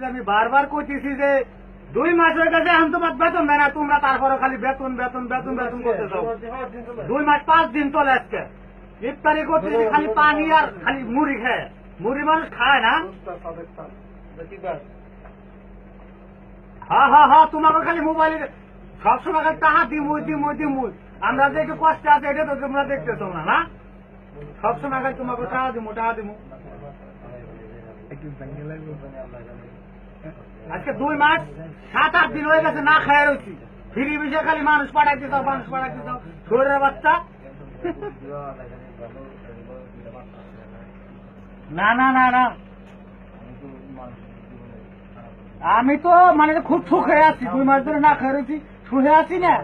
যে আমি বারবার কইতেছি যে দুই মাস হয়ে গেছে এখন তোমার বেতন দেয় না তোমরা তারপরে খালি বেতন বেতন বেতন বেতন করতে চাও দুই মাস পাঁচ দিন চলে। আজকে। ইফতারি করতেছি খালি পানি আর খালি মুড়ি খায়। মুড়ি মানুষ খায় না? হ্যাঁ হ্যাঁ হ্যাঁ তোমাকে খালি মোবাইলে সবসময় খালি টাহা দিমুই দিমুই দিমুই। আমরা যে একটু কষ্ট আছে এটা তো তোমরা দেখতেছো না না? সবসময় খালি তোমাকে টাহা দিমু টাহা দিমু। আজকে দুই মাস, সাত, আট দিন হয়ে গেছে না খায় রয়েছি ফিরি বিষয়ে খালি মানুষ পাঠাইতে চাও, মানুষ পাঠাইতে চাও। শরীরের বাচ্চা। না না না না। আমি তো মানে খুব সুখে আছি। দুই মাস ধরে না খেয়ে রয়েছি সুখে আছি না।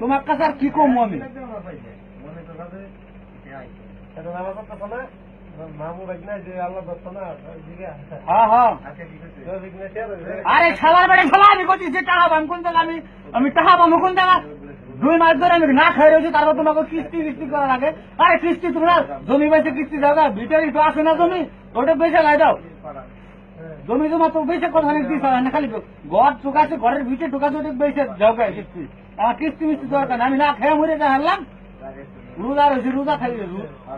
তোমার কাছে আর কি কমবো আমি? আরে শালার বাড়ি আমি করছি যে টাকা পাম কোন জায়গা আমি আমি টাকা পাবো কোন জায়গা দুই মাস ধরে আমি না খাই রয়েছি তারপর তোমাকে কিস্তি কিস্তি করা লাগে আরে কিস্তি তোমরা জমি বেঁচে কিস্তি দাও ভিতরে একটু আসে না জমি? ওটা বেঁচে লাই দাও। জমি জমা তো বেঁচে কথা দিস না খালি ঘর ঢুকাছে ঘরের ভিতরে ঢুকাছে ওটা বেঁচে যাও কিস্তি। আমার কিস্তি মিস্তি দরকার না আমি না খেয়ে মরে যা হারলাম রোজা রয়েছি রোজা খাই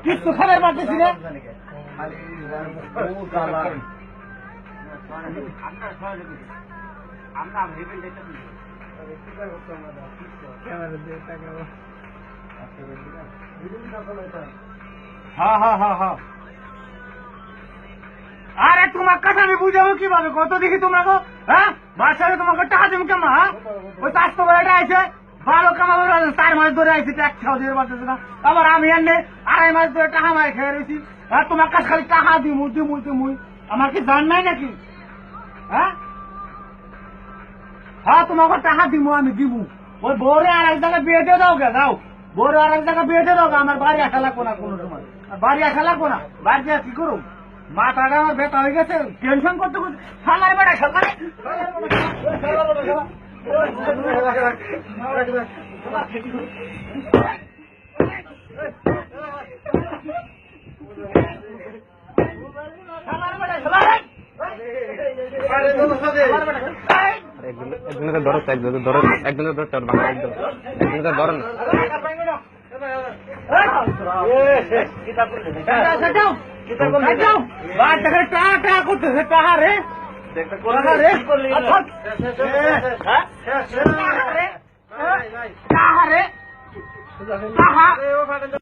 কিস্তু খাবার পারতেছি না। আরে, তোমার কথা আমি বুঝাবো কীভাবে? কত দেখি তোমাকে হ্যাঁ? বাসারে তোমাকে টাকা দেবো কেমন হ্যাঁ? ওই স্বাস্থ্য বেলাটা আছে ভালো কামাবো চার মাস ধরে আইছি খাওয়া দিতে পারতেছে না। আবার আমি এনে আড়াই মাস ধরে টাকা মাই খেয়ে রয়েছি আর তোমার কাছে খালি টাকা দিমু দিমু, দিমুই। আমার কি জান নাই নাকি? হ্যাঁ? হ্যাঁ তোমাকে টাকা দিমু, আমি দিমু। ওই বউরে আর এক জায়গায় বিয়ে দিয়ে দাও গে দাও বউরে আর এক জায়গায় বিয়ে দিয়ে দাও আমার বাড়ি আসা লাগবো না কোনো আর বাড়ি আসা লাগবো না। বাড়ি দিয়ে কি করুম? মাথাটা আমার ব্যথা হয়ে গেছে টেনশন করতে করতে সালার বেড়া সালারে একজনের ধরো একজনের ধরো একজনের ধরো একজন। একজনের ধরো না। করতেছে টাকা রে টাকা রে টাকা রে টাকা রে টাকা